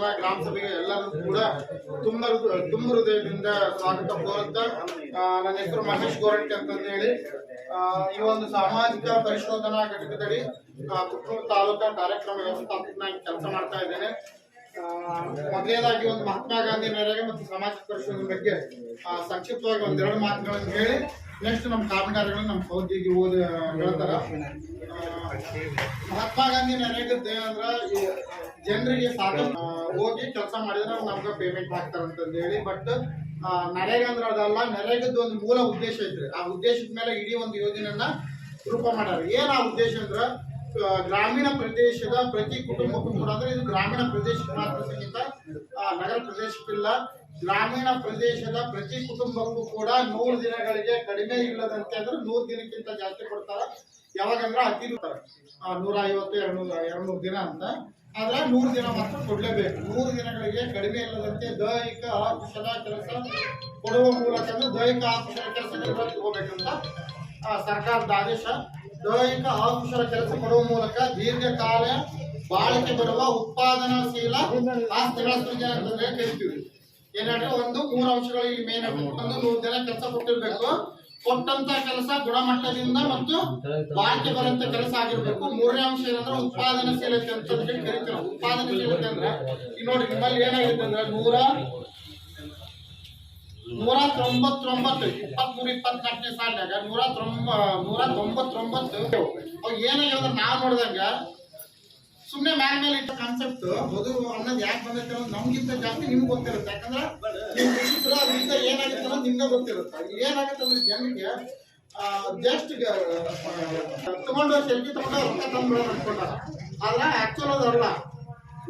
ಪರಿಶೋಧನಾ ಗ್ರಾಮ ಸಭೆಗೆ ಎಲ್ಲರೂ ಕೂಡ ತುಂಬ ತುಂಬ ಹೃದಯದಿಂದ ಸ್ವಾಗತ ಕೋರುತ್ತಾ ನನ್ನ ಹೆಸರು ಮಹೇಶ್ ಗೋರಟ್ಟಿ ಅಂತಂದು ಹೇಳಿ. ಈ ಒಂದು ಸಾಮಾಜಿಕ ಪರಿಶೋಧನಾ ಘಟಕದಡಿ ಪುತ್ತೂರು ತಾಲೂಕಾ ಕಾರ್ಯಕ್ರಮ ವ್ಯವಸ್ಥಾಪಕನಾಗಿ ಕೆಲಸ ಮಾಡ್ತಾ ಇದ್ದೇನೆ. ಮೊದಲನೇದಾಗಿ ಒಂದು ಮಹಾತ್ಮ ಗಾಂಧಿ ನೆರೆಗೆ ಮತ್ತು ಸಾಮಾಜಿಕ ಪರಿಶೋಧನೆ ಬಗ್ಗೆ ಸಂಕ್ಷಿಪ್ತವಾಗಿ ಒಂದೆರಡು ಮಾತುಗಳನ್ನು ಹೇಳಿ. ನೆಕ್ಸ್ಟ್ ನಮ್ಮ ಕಾಮಗಾರಿಗಳನ್ನ ನಮ್ಮ ಸೌದಿಗೆ ಓದಿ ಹೇಳ್ತಾರ. ಮಹಾತ್ಮ ಗಾಂಧಿ ನರೇಗದ ಏನಂದ್ರ ಜನರಿಗೆ ಸಾಕು ಹೋಗಿ ಕೆಲಸ ಮಾಡಿದ್ರೆ ನಮ್ಗೆ ಪೇಮೆಂಟ್ ಹಾಕ್ತಾರ ಅಂತಂದು ಹೇಳಿ. ಬಟ್ ನರೇಗಾ ಅಂದ್ರೆ ಅದಲ್ಲ, ನರೇಗದ ಒಂದು ಮೂಲ ಉದ್ದೇಶ ಐತ್ರಿ ಆ ಉದ್ದೇಶದ ಮೇಲೆ ಇಡೀ ಒಂದು ಯೋಜನೆಯನ್ನ ರೂಪ ಮಾಡ್ಯಾರ. ಏನ್ ಆ ಉದ್ದೇಶ ಅಂದ್ರೆ ಗ್ರಾಮೀಣ ಪ್ರದೇಶದ ಪ್ರತಿ ಕುಟುಂಬಕ್ಕೂ ಕೂಡ ಅಂದ್ರೆ ಇದು ಗ್ರಾಮೀಣ ಪ್ರದೇಶಕ್ಕೆ ಮಾತ್ರ ಸಹಿತ ನಗರ ಪ್ರದೇಶಕ್ಕಿಲ್ಲ. ಗ್ರಾಮೀಣ ಪ್ರದೇಶದ ಪ್ರತಿ ಕುಟುಂಬಕ್ಕೂ ಕೂಡ ನೂರು ದಿನಗಳಿಗೆ ಕಡಿಮೆ ಇಲ್ಲದಂತೆ ಅಂದ್ರೆ ನೂರು ದಿನಕ್ಕಿಂತ ಜಾಸ್ತಿ ಕೊಡ್ತಾರ. ಯಾವಾಗಂದ್ರೆ ಅತಿ ನೂರ ಐವತ್ತು ಎರಡು ಎರಡು ನೂರು ದಿನ ಅಂತ. ಆದ್ರೆ ನೂರು ದಿನ ಮಾತ್ರ ಕೊಡ್ಲೇಬೇಕು. ನೂರು ದಿನಗಳಿಗೆ ಕಡಿಮೆ ಇಲ್ಲದಂತೆ ದೈಹಿಕ ಆಕುಶದ ಕೆಲಸ ಕೊಡುವ ಮೂಲಕ ದೈಹಿಕ ಆಕುಶದ ಕೆಲಸ ತಗೋಬೇಕಂತ ಆ, ಸರ್ಕಾರದ ಆದೇಶ. ದೈಹಿಕ ಅಕುಶಲ ಕೆಲಸ ಕೊಡುವ ಮೂಲಕ ದೀರ್ಘಕಾಲ ಬಾಳಿಕೆ ಬರುವ ಉತ್ಪಾದನಾಶೀಲ ಆಸ್ತಿಗಳ ಸೃಜನೆ ಅಂತಂದ್ರೆ ಕರಿತೀವಿ ಏನಂದ್ರೆ ಒಂದು ಮೂರು ಅಂಶಗಳು ಇಲ್ಲಿ ಮೇನ್ ಒಂದು ನೂರು ಜನ ಕೆಲಸ ಕೊಟ್ಟಿರ್ಬೇಕು. ಕೊಟ್ಟಂತ ಕೆಲಸ ಗುಣಮಟ್ಟದಿಂದ ಮತ್ತು ಬಾಳಿಕೆ ಬರುವಂತ ಕೆಲಸ ಆಗಿರ್ಬೇಕು. ಮೂರನೇ ಅಂಶ ಏನಂದ್ರೆ ಉತ್ಪಾದನಶೀಲತೆ ಅಂತ ಹೇಳಿ ಕರಿತೀವಿ. ಉತ್ಪಾದನಶೀಲತೆ ಅಂದ್ರೆ ಈಗ ನೋಡಿ ನಿಮ್ಮಲ್ಲಿ ಏನಾಗುತ್ತೆ ಅಂದ್ರೆ ನೂರ ನೂರ ತೊಂಬತ್ತೊಂಬತ್ತು ಇಪ್ಪತ್ಮೂರು ಇಪ್ಪತ್ನಾಲ್ಕನೇ ಸಾಲಿನಾಗ ನೂರ ತೊಂಬ ನೂರ ತೊಂಬತ್ತೊಂಬತ್ತು ಅವು ಏನಾಗ್ಯಾವ ನಾವು ನೋಡಿದಂಗ ಸುಮ್ಮನೆ ಮ್ಯಾಲ ಮೇಲೆ ಇಟ್ಟ ಕಾನ್ಸೆಪ್ಟ್ ಬದುಕು ಅನ್ನೋದು ಯಾಕೆ ಬಂದೈತೆ ಅನ್ನೋದು ನಮ್ಗಿಂತ ಜಾಸ್ತಿ ನಿಮ್ಗೆ ಗೊತ್ತಿರುತ್ತೆ. ಯಾಕಂದ್ರೆ ಅದರಿಂದ ಏನಾಗುತ್ತೆ ಅನ್ನೋದು ನಿಮ್ಗೆ ಗೊತ್ತಿರುತ್ತೆ. ಏನಾಗುತ್ತೆ ಅಂದ್ರೆ ಜನರಿಗೆ ಜಸ್ಟ್ ತಗೊಂಡು ಸೆಲ್ಫಿ ತಗೊಂಡು ರೊಕ್ಕ ತಂದ್ಬಿಡೋದು ಅನ್ಕೊಂಡಾರ. ಆದ್ರೆ ಆಕ್ಚುಲ್ ಅದಲ್ಲ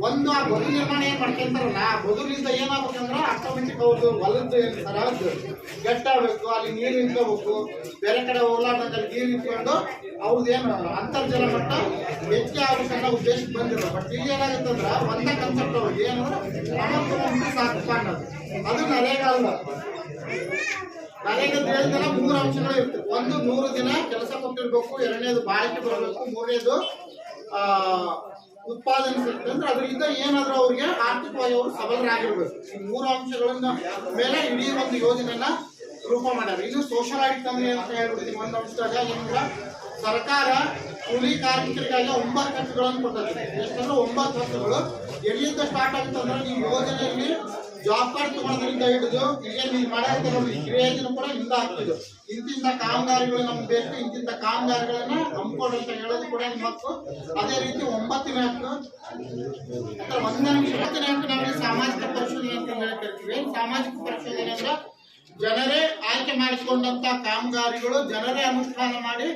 ಒಂದು ಆ ಬದು ನಿರ್ಮಾಣ ಏನ್ ಮಾಡ್ಕೊಂತಾರಲ್ಲ, ಆ ಬದುಲಿಂದ ಏನಾಗ್ಬೇಕಂದ್ರ ಆಟೋಮೆಟಿಕ್ ಅವ್ರದ್ದು ಹೊಲದ್ದು ಏನ್ ಗಟ್ಟ ಗಟ್ಟಾಗಬೇಕು, ಅಲ್ಲಿ ನೀರು ನಿಂತ್ಕೋಬೇಕು, ಬೇರೆ ಕಡೆ ಹೋಗ್ಲಾರ್ದಲ್ಲಿ ನೀರು ನಿಂತ್ಕೊಂಡು ಅವ್ರದ್ದೇನು ಅಂತರ್ಜಲ ಮಟ್ಟ ಹೆಚ್ಚಿಗೆ ಆಗ್ಬೇಕನ್ನೋ ಉದ್ದೇಶಕ್ಕೆ ಬಂದಿಲ್ಲ. ಬಟ್ ಇಲ್ಲಿ ಏನಾಗುತ್ತಂದ್ರ ಒಂದೇ ಕನ್ಸೆಪ್ಟ್ ಅವ್ರಿಗೆ ಏನು? ಸಾಕು ಅನ್ನೋದು ಅದು ನರೇಗಾ ಅಲ್ಲ. ನರೇಗಾ ಹೇಳಿದ್ರೆ ಮೂರು ಅಂಶಗಳು ಇರ್ತವೆ ಒಂದು ನೂರು ದಿನ ಕೆಲಸ ಕೊಟ್ಟಿರ್ಬೇಕು, ಎರಡನೇದು ಬಾಳಿಕೆ ಬರಬೇಕು, ಮೂರನೇದು, ಆ, ಉತ್ಪಾದನೆ ಅಂದ್ರೆ ಅದರಿಂದ ಏನಾದ್ರೂ ಅವ್ರಿಗೆ ಆರ್ಥಿಕವಾಗಿ ಅವರು ಸಬಲರಾಗಿರ್ಬೇಕು. ಈ ಮೂರು ಅಂಶಗಳನ್ನ ಮೇಲೆ ಇಡೀ ಒಂದು ಯೋಜನೆಯನ್ನ ರೂಪ ಮಾಡ್ಯಾರ. ಇದು ಸೋಷಲ್ ಆಡಿಟ್ ಅಂದ್ರೆ ಅಂತ ಹೇಳ್ಬಿಡ್ತೀನಿ ಒಂದು ಅಂಶದಾಗ ಏನಂದ್ರ ಸರ್ಕಾರ ಕೂಲಿ ಕಾರ್ಮಿಕರಿಗಾಗಿ ಒಂಬತ್ತು ಹಕ್ಕುಗಳನ್ನು ಕೊಡ್ತದೆ ಎಷ್ಟಂದ್ರೆ ಒಂಬತ್ತು ಹಕ್ಕುಗಳು ಎಲ್ಲಿಂದ ಸ್ಟಾರ್ಟ್ ಆಗುತ್ತೆ ಅಂದ್ರೆ ಈ ಯೋಜನೆಯಲ್ಲಿ ಜಾಬ್ ಕಾರ್ಡ್ ತಗೊಳೋದ್ರಿಂದ ಹಿಡಿದು ಈಗ ನೀವು ಮಳೆ ನೋಡಿ ಕ್ರಿಯೇಜನ್ ಕೂಡ ಇಂದ ಆಗ್ತಿದ್ದು ಇಂತಿಂತ ಕಾಮಗಾರಿಗಳು ನಮ್ಗೆ ಬೇಕು, ಇಂತಿಂತ ಕಾಮಗಾರಿಗಳನ್ನ ಹಮ್ಮಿಕೊಡು ಅಂತ ಹೇಳೋದು ಕೂಡ ಹಕ್ಕು ಅದೇ ರೀತಿ ಒಂಬತ್ತನೇ ಹಕ್ಕು ಒಂದನೇ ಹತ್ತನೇ ಹಕ್ಕು ನಾವು ಸಾಮಾಜಿಕ ಪರಿಶೋಧನೆ ಅಂತ ಹೇಳಿ ಸಾಮಾಜಿಕ ಪರಿಶೋಧನೆ ಅಂದ್ರೆ ಜನರೇ ಆಯ್ಕೆ ಮಾಡಿಕೊಂಡಂತ ಕಾಮಗಾರಿಗಳು ಜನರೇ ಅನುಷ್ಠಾನ ಮಾಡಿ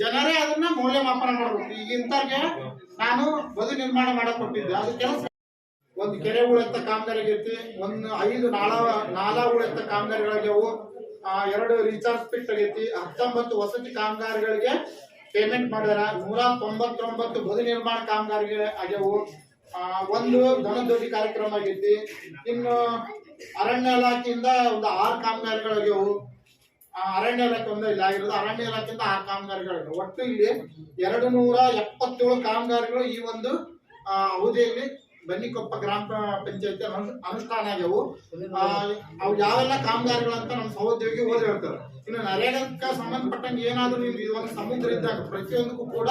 ಜನರೇ ಅದನ್ನ ಮೌಲ್ಯಮಾಪನ ಮಾಡಬೇಕು. ಈಗ ಇಂಥವ್ರಿಗೆ ನಾನು ಬದು ನಿರ್ಮಾಣ ಮಾಡಕ್ ಕೊಟ್ಟಿದ್ದೆ ಅದು ಕೆಲಸ. ಒಂದು ಕೆರೆ ಉಳೆತ್ತ ಕಾಮಗಾರಿಗೈತಿ ಒಂದು ಐದು ನಾಳ ನಾಲ ಉಳೆತ್ತ ಕಾಮಗಾರಿಗಳಾಗ್ಯಾವು ಆ, ಎರಡು ರೀಚಾರ್ಜ್ ಪಿಟ್ ಆಗೈತಿ ಹತ್ತೊಂಬತ್ತು ವಸತಿ ಕಾಮಗಾರಿಗಳಿಗೆ ಪೇಮೆಂಟ್ ಮಾಡ್ಯಾರ ನೂರ ತೊಂಬತ್ತೊಂಬತ್ತು ಬದು ನಿರ್ಮಾಣ ಕಾಮಗಾರಿಗೆ ಆಗ್ಯವು ಒಂದು ದನದೊಡ್ಡಿ ಕಾರ್ಯಕ್ರಮ ಆಗೈತಿ ಇನ್ನು ಅರಣ್ಯ ಇಲಾಖೆಯಿಂದ ಒಂದು ಆರು ಕಾಮಗಾರಿಗಳಾಗ್ಯಾವು ಅರಣ್ಯ ಇಲಾಖೆ ಒಂದು ಇಲ್ಲ, ಆಗಿರೋದು ಅರಣ್ಯ ಇಲಾಖೆಯಿಂದ ಆ ಕಾಮಗಾರಿಗಳು ಒಟ್ಟು ಇಲ್ಲಿ ಎರಡು ನೂರ ಎಪ್ಪತ್ತೇಳು ಕಾಮಗಾರಿಗಳು ಈ ಒಂದು ಅವಧಿಯಲ್ಲಿ ಬನ್ನಿಕೊಪ್ಪ ಗ್ರಾಮ ಪಂಚಾಯತಿ ಅನುಷ್ಠಾನ ಆಗ್ಯವು. ಅವು ಯಾವೆಲ್ಲ ಕಾಮಗಾರಿಗಳು ಅಂತ ನಮ್ಮ ಸಹೋದ್ಯೋಗಿ ಓದಿ ಹೇಳ್ತಾರೆ. ಇನ್ನು ನರೇಗಕ್ಕೆ ಸಂಬಂಧಪಟ್ಟಂಗೆ ಏನಾದರೂ ನೀವು ಒಂದು ಸಮುದ್ರ ಇದ್ದಾಗ ಪ್ರತಿಯೊಂದಕ್ಕೂ ಕೂಡ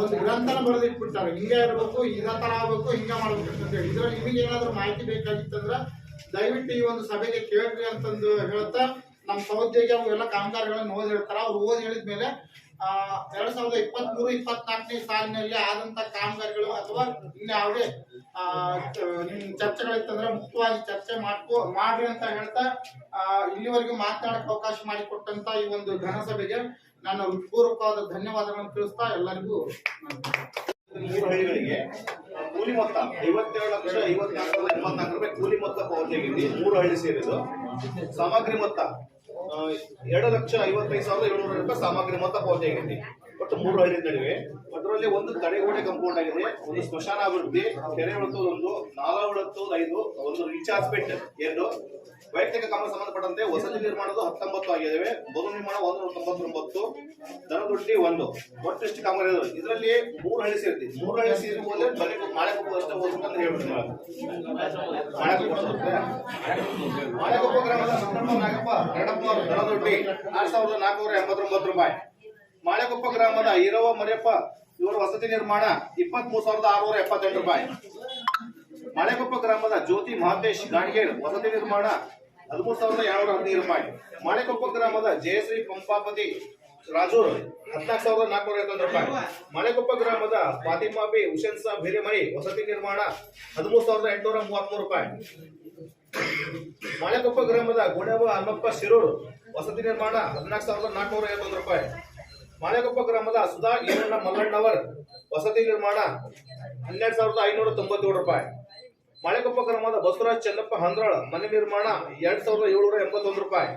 ಒಂದು ಗ್ರಂಥನ ಬರೆದಿಟ್ಬಿಡ್ತಾರೆ. ಹಿಂಗೆ ಇರಬೇಕು ಇದೇ ತರ ಆಗ್ಬೇಕು, ಹಿಂಗೆ ಮಾಡ್ಬೇಕು ಅಂತ ಹೇಳಿ. ಇದ್ರಲ್ಲಿ ನಿಮಗೆ ಏನಾದರೂ ಮಾಹಿತಿ ಬೇಕಾಗಿತ್ತಂದ್ರೆ ದಯವಿಟ್ಟು ಈ ಒಂದು ಸಭೆಗೆ ಕೇಳ್ರಿ ಅಂತಂದು ಹೇಳ್ತಾ ನಮ್ಮ ಸಹೋದ್ಯೋಗಿ ಅವೆಲ್ಲ ಕಾಮಗಾರಿಗಳನ್ನ ಓದಿ ಹೇಳ್ತಾರ. ಅವ್ರು ಓದಿ ಹೇಳಿದ್ಮೇಲೆ ಆ, ಎರಡ್ ಸಾವಿರದ ಇಪ್ಪತ್ತ್ ಮೂರು ಇಪ್ಪತ್ನಾಲ್ಕನೇ ಸಾಲಿನಲ್ಲಿ ಆದಂತ ಕಾಮಗಾರಿಗಳು ಅಥವಾ ಇನ್ಯಾವುದೇ ಚರ್ಚೆಗಳಿತ್ತಂದ್ರೆ ಮುಕ್ತವಾಗಿ ಚರ್ಚೆ ಮಾಡ್ಕೋ, ಮಾಡ್ರಿ ಅಂತ ಹೇಳ್ತಾ ಇಲ್ಲಿವರೆಗೂ ಮಾತನಾಡಕ್ ಅವಕಾಶ ಮಾಡಿಕೊಟ್ಟಂತ ಈ ಒಂದು ಘನಸಭೆಗೆ ನಾನು ಪೂರ್ವಕವಾದ ಧನ್ಯವಾದಗಳನ್ನು ತಿಳಿಸ್ತಾ ಎಲ್ಲರಿಗೂ ಕೂಲಿ ಮೊತ್ತ ಐವತ್ತೇಳು ಲಕ್ಷ ಐವತ್ನಾಲ್ಕು ಎಂಬತ್ನಾಲ್ಕು ರೂಪಾಯಿ ಕೂಲಿ ಮೊತ್ತ ಪಾವತಿಯಾಗಿದೆ ಮೂರು ಹಳ್ಳಿ ಸೇರಿದ್ದು. ಸಾಮಗ್ರಿ ಮೊತ್ತ ಎರಡು ಲಕ್ಷ ಐವತ್ತೈದು ಸಾವಿರದ ಏಳ್ನೂರು ರೂಪಾಯಿ ಸಾಮಗ್ರಿ ಮೊತ್ತ ಪಾವತಿ ಆಗಿದೆ ಒಟ್ಟು ಮೂರು ಹಳ್ಳಿ ನಡುವೆ. ಅದರಲ್ಲಿ ಒಂದು ತಡೆಗೋಡೆ ಕಂಪೌಂಡ್ ಆಗಿದೆ ಒಂದು ಸ್ಮಶಾನ ಅಭಿವೃದ್ಧಿ, ಕೆರೆ ಉಳಿತು ಒಂದು ನಾಲ ಉಳಿಸೋದು ಐದು ಒಂದು ರೀಚಾರ್ಜ್ ಪೆಟ್ ಎರಡು. ವೈಯಕ್ತಿಕ ಕಾಮ ಸಂಬಂಧಪಟ್ಟಂತೆ ವಸತಿ ನಿರ್ಮಾಣದ ಹತ್ತೊಂಬತ್ತು ಆಗಿದ್ದಾವೆ. ಬದು ನಿರ್ಮಾಣ ಒಂದು ತೊಂಬತ್ತೊಂಬತ್ತು ದನದೊಡ್ಡಿ ಒಂದು. ಒಟ್ಟು ಎಷ್ಟು ಕಾಮಗಾರಿ ಇದರಲ್ಲಿ ಮೂರು ಹಳ್ಳಿ ಸೇರಿದೆ. ಮೂರು ಹಳ್ಳಿ ಸೇರಿ ಹೋದ್ರೆ ಬರೀ ಮಾಳೆಕೊಪ್ಪ ಅಷ್ಟೇ ಅಂತ ಹೇಳ್ಬಿಡ್ತೀನಿ ಮಾಳೆಕೊಪ್ಪ ಗ್ರಾಮದ ನಾಗಪ್ಪ ಎರಡಪ್ಪನವರು ದನದೊಡ್ಡಿ ಆರು ಸಾವಿರದ ನಾಲ್ಕುನೂರ ಎಂಬತ್ತೊಂಬತ್ತು ರೂಪಾಯಿ. ಮಾಳೆಕೊಪ್ಪ ಗ್ರಾಮದ ಈರವ ಮರಿಯಪ್ಪ ಇವರ ವಸತಿ ನಿರ್ಮಾಣ ಇಪ್ಪತ್ತ್ ಮೂರು ಸಾವಿರದ ಆರುನೂರ ಎಪ್ಪತ್ತೆಂಟು ರೂಪಾಯಿ. ಮಳೆಕೊಪ್ಪ ಗ್ರಾಮದ ಜ್ಯೋತಿ ಮಹಾಂತೇಶ್ ಗಾಣಿಗೇರ್ ವಸತಿ ನಿರ್ಮಾಣ ಹದಿಮೂರು ಸಾವಿರದ ಏಳ್ನೂರ ಹದಿನೈದು ರೂಪಾಯಿ. ಮಳೆಕೊಪ್ಪ ಗ್ರಾಮದ ಜಯಶ್ರೀ ಪಂಪಾಪತಿ ರಾಜೂರ್ ಹದಿನಾಲ್ಕು ಸಾವಿರದ ನಾಲ್ಕುನೂರ ಐವತ್ತೊಂದು ರೂಪಾಯಿ. ಮಳೆಕೊಪ್ಪ ಗ್ರಾಮದ ಫಾತಿಮಾ ಬಿ ಸಾ ಹಿರೇಮನಿ ವಸತಿ ನಿರ್ಮಾಣ ಹದಿಮೂರು ಸಾವಿರದ ಎಂಟುನೂರ ಮೂವತ್ಮೂರು ರೂಪಾಯಿ. ಮಳೆಕೊಪ್ಪ ಗ್ರಾಮದ ಗುಣವ ಹನುಮಪ್ಪ ಶಿರೂರು ವಸತಿ ನಿರ್ಮಾಣ ಹದಿನಾಲ್ಕು ಸಾವಿರದ ನಾಲ್ಕುನೂರ ಐವತ್ತೊಂದು ರೂಪಾಯಿ. ಮಳೆಕೊಪ್ಪ ಗ್ರಾಮದ ಸುಧಾ ಈರಣ್ಣ ಮಲ್ಲಣ್ಣವರ್ ವಸತಿ ನಿರ್ಮಾಣ ಹನ್ನೆರಡು ಸಾವಿರದ ಐನೂರ ತೊಂಬತ್ತೇಳು ರೂಪಾಯಿ. ಮಳೆಕೊಪ್ಪ ಗ್ರಾಮದ ಬಸವರಾಜ್ ಚೆನ್ನಪ್ಪ ಹಂದ್ರಾಳ, ಮನೆ ನಿರ್ಮಾಣ ಎರಡ್ ಸಾವಿರದ ಏಳ್ನೂರ ಎಂಬತ್ತೊಂದು ರೂಪಾಯಿ.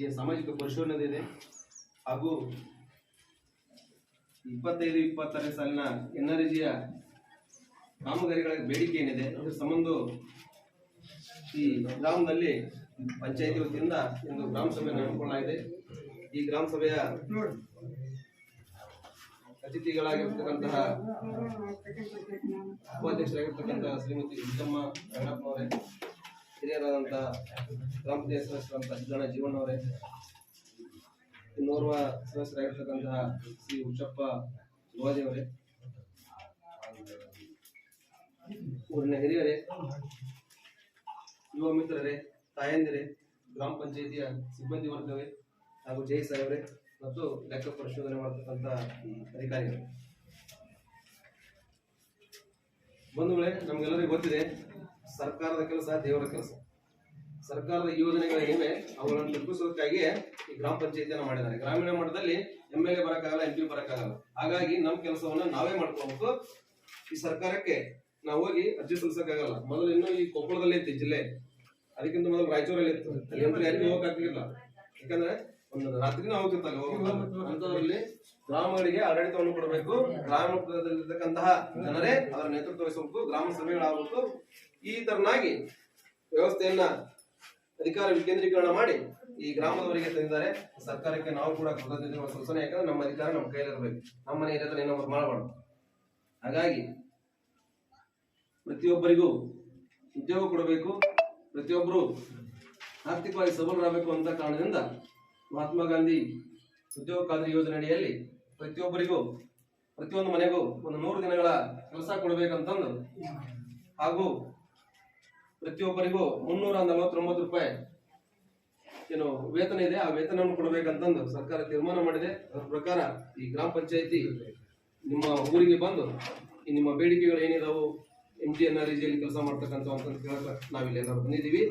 ಈ ಸಾಮಾಜಿಕ ಪರಿಶೋಧನೆ ಹಾಗೂ ಇಪ್ಪತ್ತೈದು, ಇಪ್ಪತ್ತನೇ ಸಾಲಿನ ಎನ್ಆರ್ಜಿಯ ಕಾಮಗಾರಿಗಳ ಬೇಡಿಕೆ ಏನಿದೆ ಅದರ ಸಂಬಂಧ ಈ ಗ್ರಾಮದಲ್ಲಿ ಪಂಚಾಯತಿ ವತಿಯಿಂದ ಒಂದು ಗ್ರಾಮ ಸಭೆ ಹಮ್ಮಿಕೊಳ್ಳಲಾಗಿದೆ ಈ ಗ್ರಾಮ ಸಭೆಯ ಅತಿಥಿಗಳಾಗಿರ್ತಕ್ಕಂತಹ ಉಪಾಧ್ಯಕ್ಷರಾಗಿರ್ತಕ್ಕಂತಹ ಶ್ರೀಮತಿ ವಿಜಯಮ್ಮ ರಂಗಪ್ಪನವರೇ ಹಿರಿಯರಾದಂತಹ ಗ್ರಾಮ ಪಂಚಾಯತ್ ಸದಸ್ಯರಾದಂತಹ ಸಿದ್ದಣ್ಣ ಜೀವಣ್ಣವರೇ ಇನ್ನೋರ್ವ ಸದಸ್ಯರಾಗಿರ್ತಕ್ಕಂತಹ ಶ್ರೀ ಉಚ್ಚಪ್ಪ ಶಿವಾಜಿ ಅವರೇ ಊರಿನ ಹಿರಿಯರೇ, ಯುವ ಮಿತ್ರರೇ, ತಾಯಂದಿರೇ, ಗ್ರಾಮ ಪಂಚಾಯಿತಿಯ ಸಿಬ್ಬಂದಿ ವರ್ಗವೇ ಹಾಗೂ ಜೈ ಸಾಹೇಬರೇ ಮತ್ತು ಲೆಕ್ಕ ಪರಿಶೋಧನೆ ಮಾಡತಕ್ಕಂಥ ಅಧಿಕಾರಿಗಳು. ಬಂಧುಗಳೇ, ನಮಗೆಲ್ಲರಿಗೂ ಗೊತ್ತಿದೆ, ಸರ್ಕಾರದ ಕೆಲಸ ದೇವರ ಕೆಲಸ. ಸರ್ಕಾರದ ಯೋಜನೆಗಳೇನಿವೆ ಅವುಗಳನ್ನು ತಲುಪಿಸೋದಕ್ಕಾಗಿ ಈ ಗ್ರಾಮ ಪಂಚಾಯತಿಯನ್ನು ಮಾಡಿದ್ದಾರೆ. ಗ್ರಾಮೀಣ ಮಟ್ಟದಲ್ಲಿ ಎಂ ಎಲ್ ಎ ಬರೋಕ್ಕಾಗಲ್ಲ ಎಂ ಪಿ ಬರೋಕ್ಕಾಗಲ್ಲ. ಹಾಗಾಗಿ ನಮ್ಮ ಕೆಲಸವನ್ನು ನಾವೇ ಮಾಡ್ಕೋಬೇಕು ಈ ಸರ್ಕಾರಕ್ಕೆ ನಾವು ಹೋಗಿ ಅರ್ಜಿ ಸಲ್ಲಿಸಕ್ಕಾಗಲ್ಲ. ಮೊದಲು ಇನ್ನೂ ಈ ಕೊಪ್ಪಳದಲ್ಲಿ ಈ ಜಿಲ್ಲೆ. ಅದಕ್ಕಿಂತ ಮೊದಲು ರಾಯಚೂರಲ್ಲಿ ಇತ್ತು. ಅಲ್ಲಿ ಅಂದ್ರೆ ಯಾರಿಗೂ ಯಾಕಂದ್ರೆ ಒಂದು ರಾತ್ರಿನೂ ಹೋಗ್ತಿರ್ತಾರೆ ಅಂತದ್ರಲ್ಲಿ ಗ್ರಾಮಗಳಿಗೆ ಆಡಳಿತವನ್ನು ಕೊಡಬೇಕು. ಗ್ರಾಮದಲ್ಲಿರ್ತಕ್ಕಂತಹ ಜನರೇ ಅದರ ನೇತೃತ್ವ ವಹಿಸಬೇಕು. ಗ್ರಾಮ ಸಭೆಗಳಾಗಬೇಕು. ಈ ತರನಾಗಿ ವ್ಯವಸ್ಥೆಯನ್ನ ಅಧಿಕಾರ ವಿಕೇಂದ್ರೀಕರಣ ಮಾಡಿ ಈ ಗ್ರಾಮದವರಿಗೆ ತಂದಿದ್ದಾರೆ. ಸರ್ಕಾರಕ್ಕೆ ನಾವು ಕೂಡ ಕೃತಜ್ಞತೆಗಳು ಸೂಚನೆ ಯಾಕಂದ್ರೆ ನಮ್ಮ ಅಧಿಕಾರ ನಮ್ಮ ಕೈಲಿರಬೇಕು ನಮ್ಮ ಮನೆ ಇರೋದ್ರೆ ಏನೋ ಮಾಡಬಾರ್ದು. ಹಾಗಾಗಿ ಪ್ರತಿಯೊಬ್ಬರಿಗೂ ಉದ್ಯೋಗ ಕೊಡಬೇಕು ಪ್ರತಿಯೊಬ್ಬರು ಆರ್ಥಿಕವಾಗಿ ಸಬಲರಾಗಬೇಕು ಅಂತ ಕಾರಣದಿಂದ ಮಹಾತ್ಮ ಗಾಂಧಿ ಉದ್ಯೋಗ ಖಾತ್ರಿ ಯೋಜನೆ ಅಡಿಯಲ್ಲಿ ಪ್ರತಿಯೊಬ್ಬರಿಗೂ, ಪ್ರತಿಯೊಂದು ಮನೆಗೂ ಒಂದು ನೂರು ದಿನಗಳ ಕೆಲಸ ಕೊಡಬೇಕಂತಂದು ಹಾಗೂ ಪ್ರತಿಯೊಬ್ಬರಿಗೂ ಮುನ್ನೂರ ನಲವತ್ತೊಂಬತ್ತು ರೂಪಾಯಿ ಏನು ವೇತನ ಇದೆ, ಆ ವೇತನವನ್ನು ಕೊಡಬೇಕಂತಂದು ಸರ್ಕಾರ ತೀರ್ಮಾನ ಮಾಡಿದೆ. ಅದರ ಪ್ರಕಾರ ಈ ಗ್ರಾಮ ಪಂಚಾಯಿತಿ ನಿಮ್ಮ ಊರಿಗೆ ಬಂದು ಈ ನಿಮ್ಮ ಬೇಡಿಕೆಗಳು ಏನಿದಾವು ಎಂ ಟಿ ಎನ್ ಆರ್ ಕೆಲಸ ಮಾಡ್ತಕ್ಕಂಥ ಅಂತ ಕೇಳಕ್ಕೆ ನಾವಿಲ್ಲಿ ಎಲ್ಲರೂ ಬಂದಿದ್ದೀವಿ.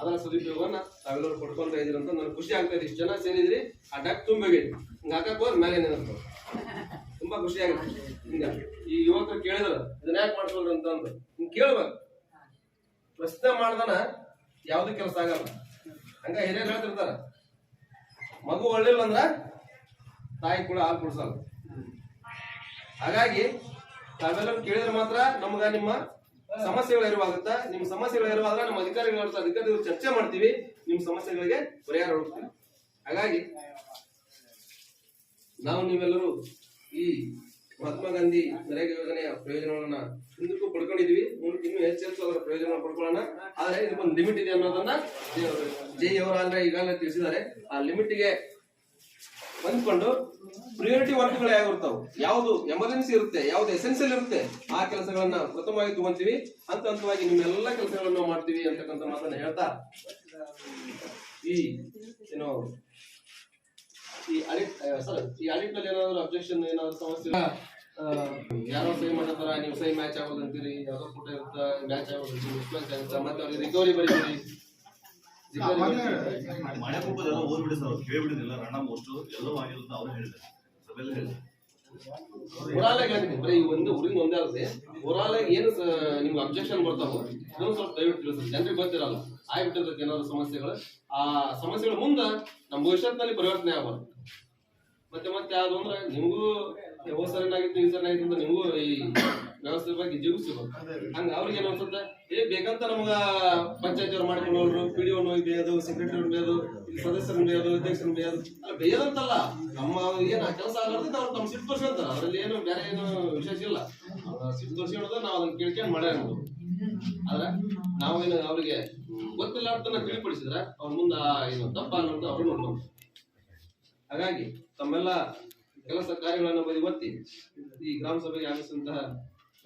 ಅದರ ಸದುಪಯೋಗವನ್ನ ತಾವೆಲ್ಲರೂ ಪಡ್ಕೊಂತ ಇದೀರಿ ಅಂತ ನನಗೆ ಖುಷಿ ಆಗ್ತಾ ಇದೆ. ಇಷ್ಟು ಜನ ಸೇರಿದ್ರಿ, ಆ ಡಾಕ್ ತುಂಬಿ ಹಿಂಗ ಹಾಕಕ್ ಹೋದ್ರೆ ಮೇಲೆ ನೆನಪು ತುಂಬಾ ಖುಷಿ ಆಗುತ್ತೆ. ಹಿಂಗ. ಈ ಯುವಕರು ಕೇಳಿದ್ರು, ಇದನ್ನ ಯಾಕೆ ಮಾಡ್ಸೋಲ್ರಿ ಅಂತ ಅಂದ್ರೆ. ಹಿಂಗ್ ಕೇಳ್ಬೇಕು. ಪ್ರಶ್ನೆ ಮಾಡ್ದನ ಯಾವ್ದು ಕೆಲಸ ಆಗಲ್ಲ. ಹಂಗ ಹಿರಿಯರು ಹೇಳ್ತಿರ್ತಾರ. ಮಗು ಒಳ್ಳಿಲ್ಲ ಅಂದ್ರ ತಾಯಿ ಕೂಡ ಹಾಲು ಕುಡ್ಸಲ್ಲ. ಹಾಗಾಗಿ ತಾವೆಲ್ಲರೂ ಕೇಳಿದ್ರೆ ಮಾತ್ರ ನಮ್ಗ ನಿಮ್ಮ ಸಮಸ್ಯೆಗಳು ಇರುವಾಗುತ್ತ ನಿಮ್ಮ ಸಮಸ್ಯೆಗಳು ಇರುವಾಗ ನಮ್ಮ ಅಧಿಕಾರಿಗಳ ಅಧಿಕಾರಿಗಳು ಚರ್ಚೆ ಮಾಡ್ತೀವಿ. ನಿಮ್ಮ ಸಮಸ್ಯೆಗಳಿಗೆ ಪರಿಹಾರ ಹುಡುಕ್ತೀವಿ. ಹಾಗಾಗಿ ನಾವು ನೀವೆಲ್ಲರೂ ಈ ಮಹಾತ್ಮ ಗಾಂಧಿ ನರೇಗಾ ಯೋಜನೆಯ ಪ್ರಯೋಜನಗಳನ್ನ ಹಿಂದಕ್ಕೂ ಪಡ್ಕೊಂಡಿದೀವಿ. ಮುಂದಕ್ಕೆ ಇನ್ನೂ ಹೆಚ್ಚು ಹೆಚ್ಚು ಅದರ ಪ್ರಯೋಜನ ಪಡ್ಕೊಳ್ಳೋಣ. ಆದ್ರೆ ಇದಕ್ಕೊಂದು ಲಿಮಿಟ್ ಇದೆ ಅನ್ನೋದನ್ನ ಜೈ ಅವರ ಅಂದ್ರೆ ಈಗಾಗಲೇ ತಿಳಿಸಿದ್ದಾರೆ. ಆ ಲಿಮಿಟ್ಗೆ ಹೊಂದ್ಕೊಂಡು ಪ್ರಿಯಾರಿಟಿ ವರ್ಕ್ಗಳು ಯಾವಿರ್ತಾವ ಯಾವ್ದು ಎಮರ್ಜೆನ್ಸಿ ಇರುತ್ತೆ, ಯಾವ್ದು ಎಸೆನ್ಸಿಯಲ್ ಇರುತ್ತೆ, ಆ ಕೆಲಸಗಳನ್ನ ಪ್ರಥಮವಾಗಿ ತಗೊಂತೀವಿ. ಹಂತ ಹಂತವಾಗಿ ನಿಮ್ಮೆಲ್ಲ ಕೆಲಸಗಳನ್ನ ಮಾಡ್ತೀವಿ ಅಂತಕ್ಕಂಥ ಮಾತನ್ನ ಹೇಳ್ತಾ ಈ ಏನು ಈ ಅಡಿಟ್ ಸರ್ ಈ ಅಡಿಟ್ನಲ್ಲಿ ಏನಾದ್ರು ಅಬ್ಜೆಕ್ಷನ್ ಏನಾದ್ರು ಸಮಸ್ಯೆ ಯಾರೋ ಸಹಿ ಮಾಡ್ತಾರ ನೀವು ಸಹಿ ಮ್ಯಾಚ್ ಆಗೋದಂತೀರಿ, ಯಾವ್ದೋ ಫೋಟೋ ಇರುತ್ತೆ ಮ್ಯಾಚ್ ಆಗೋದು ಮಿಸ್ಮ್ಯಾಚ್ ಆಗುತ್ತೆ ಮತ್ತೆ ಅವ್ರಿಗೆ ರಿಕವರಿ ಬರೀತೀರಿ. ಮನೆ ಕುಪ್ಪದೆಲ್ಲ ಓದ್ಬಿಡಿ ಸರ್ ಕೇಳ್ಬಿಡಿದಿಲ್ಲ ರಣ್ಣ ಮೋಸ್ಟು ಎಲ್ಲವೂ ಆಗಿರುತ್ತೆ ಅವ್ರು ಹೇಳಿದ್ದಾರೆ ಸಭೆಯಲ್ಲಿ ಹೇಳಿದ್ದಾರೆ ಹೇಳ್ತೀನಿ ಬರೀ ಈ ಒಂದು ಊರಿಂದ ಒಂದೇ ಅಲ್ಲದೆ ಏನು ನಿಮ್ಗೆ ಅಬ್ಜೆಕ್ಷನ್ ಬರ್ತಾವೋ ಅದನ್ನು ಸ್ವಲ್ಪ ದಯವಿಟ್ಟು ತಿಳಿಸ್ರಿ ಜನರಿಗೆ ಗೊತ್ತಿರಲ್ಲ ಆಗ್ಬಿಟ್ಟಿರ್ತೈತೆ ಏನಾದ್ರು ಸಮಸ್ಯೆಗಳು. ಆ ಸಮಸ್ಯೆಗಳ ಮುಂದೆ ನಮ್ಮ ಭವಿಷ್ಯತ್ನಲ್ಲಿ ಪರಿವರ್ತನೆ ಆಗ್ಬಾರ್ದು ಮತ್ತೆ ಮತ್ತೆ ಯಾವ್ದು ಅಂದ್ರೆ ನಿಮಗೂ ಯಾವ ಸರಿನಾಗಿತ್ತು ಈ ಸರಿನಾಗಿತ್ತು ಅಂತ ನಿಮಗೂ ಈ ವ್ಯವಸ್ಥೆ ಬಗ್ಗೆ ಜಿಗುಸ್ಬೇಕು ಹಂಗ ಅವ್ರಿಗೆ ಏನ್ ಅನ್ಸುತ್ತೆ? ಏ, ಬೇಕಂತ ನಮ್ಗ ಪಂಚಾಯತ್ ಅವ್ರು ಮಾಡ್ಕೊಂಡವ್ರು ಪಿ ಡಿ ಬೇಯೋದು ಸೆಕ್ರೆಟರಿ ಬೇಯೋದು ಸದಸ್ಯರನ್ನ ಬೇಯೋದು ಅಧ್ಯಕ್ಷರನ್ನ ಬೇಯೋದು ಅಲ್ಲ ಬೇಯೋದಂತಲ್ಲ ನಮ್ಮ ಏನ್ ಕೆಲಸ ಆಗರ್ತೈತೆ ಅವ್ರು ತಮ್ಮ ಸಿಟ್ಟು ತೋರಿಸ್ಕೊಂತಾರ ಅದ್ರಲ್ಲಿ ಏನು ಬೇರೆ ಏನು ವಿಶೇಷ ಇಲ್ಲ. ಸಿಟ್ಟು ತೋರಿಸ್ಕೊಳ್ಳೋದು ನಾವು ಅದನ್ನ ಕೇಳ್ಕೊಂಡು ಮಾಡೇ ನಾವು. ಆದ್ರೆ ನಾವೇನು ಅವ್ರಿಗೆ ಗೊತ್ತಿಲ್ಲ ಅಂತ ತಿಳಿಪಡಿಸಿದ್ರೆ ಅವ್ರ ಮುಂದ ಏನು ತಪ್ಪ ಅನ್ನೋದು ಅವ್ರು ನೋಡ್ಕೊಂಡು ಹಾಗಾಗಿ ತಮ್ಮೆಲ್ಲ ಕೆಲಸ ಕಾರ್ಯಗಳನ್ನು ಬದಿಗೊತ್ತಿ ಈ ಗ್ರಾಮ ಸಭೆಗೆ ಆಗಮಿಸಿದಂತಹ